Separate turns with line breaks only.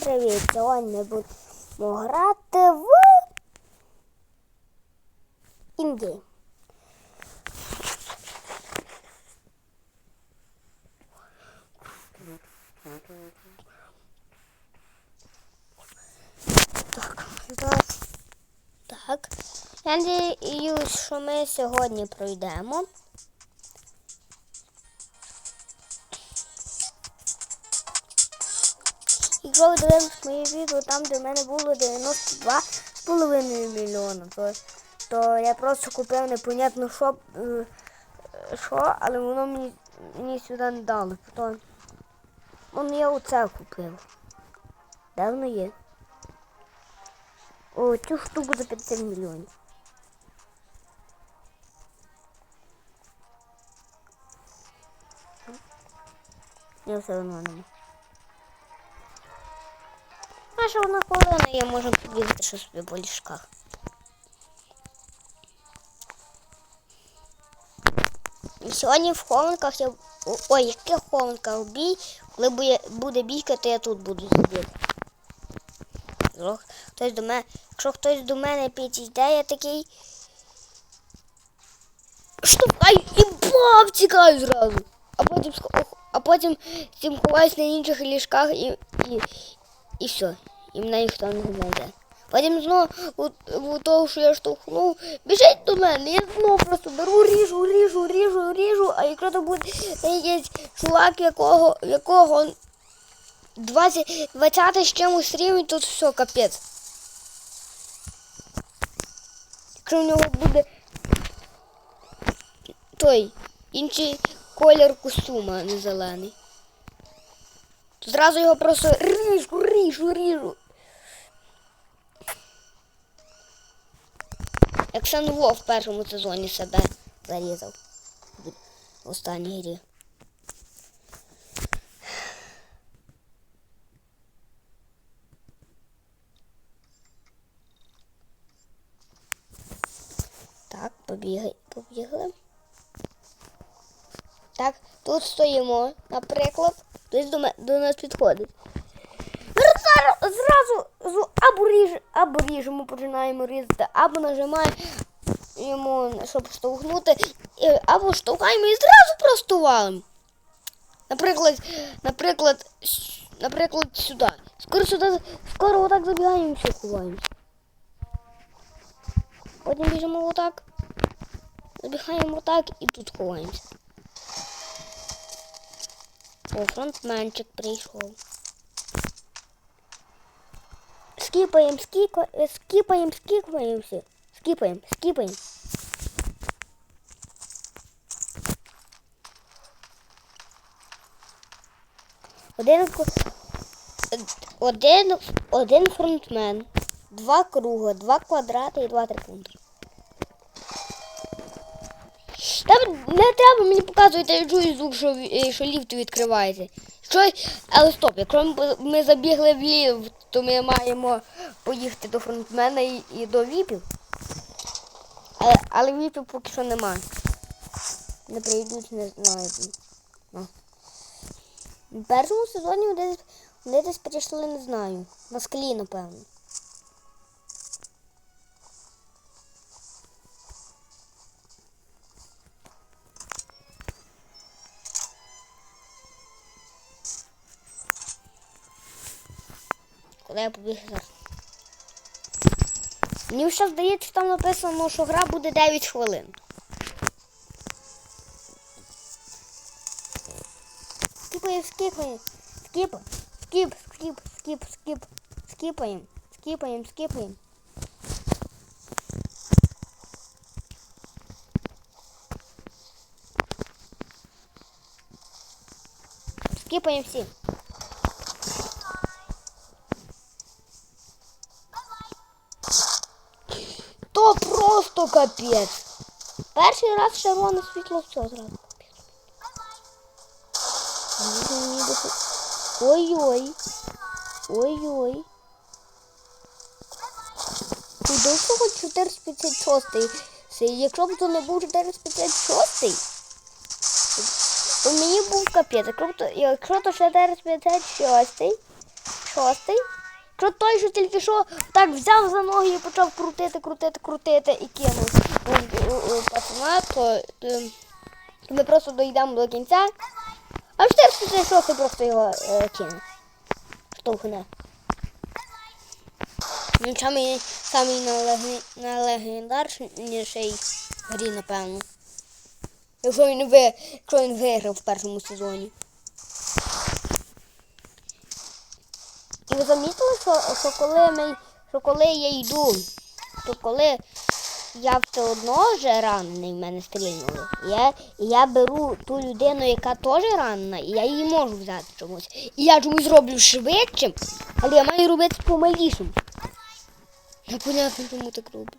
привіт! Сьогодні будемо грати в Інгейм. Так. Так. Я надіюсь, що ми сьогодні пройдемо. Якщо ви дивились відео там, де в мене було 92,5 мільйона, то, то я просто купив непонятно що, е, що але воно мені, мені сюди не дало. Потім, он я оце купив. Де воно є? О, цю штуку за 50 мільйонів. Я все одно нема. Наша одна хвилина, я можу побігти що собі по ліжках. Сьогодні в хованках я. Ой, яких хованках бій, коли буде, бійка, то я тут буду сидіти. Хтось до мене, якщо хтось до мене підійде, я такий. Штовхай і бам, тікаю зразу. А потім, а потім цим ховаюсь на інших ліжках і, і, і все. І мене ніхто не знайде. Потім знову у, того, що я штовхнув, біжить до мене. Я знову просто беру, ріжу, ріжу, ріжу, ріжу, а якщо то буде якийсь чувак, якого, якого 20, 20 з чимось рівень, тут все, капець. Якщо в нього буде той інший колір костюма, не зелений. То зразу його просто ріжу, ріжу, ріжу. Як Санво в першому сезоні себе зарізав. В останній грі. Так, побігай, побігли. Так, тут стоїмо, наприклад, хтось до, до нас підходить. Зразу з- або, ріж, або ріжемо, починаємо різати, або нажимаємо, щоб штовхнути, або штовхаємо і зразу просто валимо. Наприклад, наприклад, наприклад, сюди. Скоро сюди, скоро отак забігаємо і все ховаємося. Потім біжимо отак. Забігаємо отак і тут ховаємося. О, фронтменчик прийшов. Скіпаємо, скіпа, е, скіпаємо, скіпаємо все. Скіпаємо, скіпаємо. Один, один, один фронтмен, два круга, два квадрати і два трикутники. Там не треба мені показувати, я чую звук, що, що ліфт відкривається. Що, але стоп, якщо ми забігли в ліфт, то ми маємо поїхати до фронтмена і, і до віпів. Але, але віпів поки що немає. Не прийдуть, не знаю. Ну. В першому сезоні вони десь, вони десь прийшли, не знаю. Москалі, напевно. Куди я побіг зараз? Мені ще здається, що там написано, що гра буде 9 хвилин. Скіпаємо, скіпаємо. Скіп, скіп, скіп, скіп, скіп. Скіпаємо, скіпаємо, скіпаємо. Скіпаємо всі. Капець. Перший раз червоне світло все зразу Ой-ой. Ой-ой. Тут до всього 456. Це Якщо б то не був 456, то мені був капець. Якщо то, якщо 456, Шостий. Що той, що тільки що так взяв за ноги і почав крутити, крутити, крутити і кинув пацана, то, то ми просто дійдемо до кінця. А 436 просто його е, кине. Штовхне. Він самий, самий найлегендарніший грі, напевно. Якщо він, ви, якщо він виграв в першому сезоні. І ви замітили, що, що коли ми, що коли я йду, то коли я все одно вже ранений, в мене стрільнули, я, я беру ту людину, яка теж ранена, і я її можу взяти чомусь. І я чомусь роблю швидшим, але я маю робити помалішим. Непонятно, чому так роблю.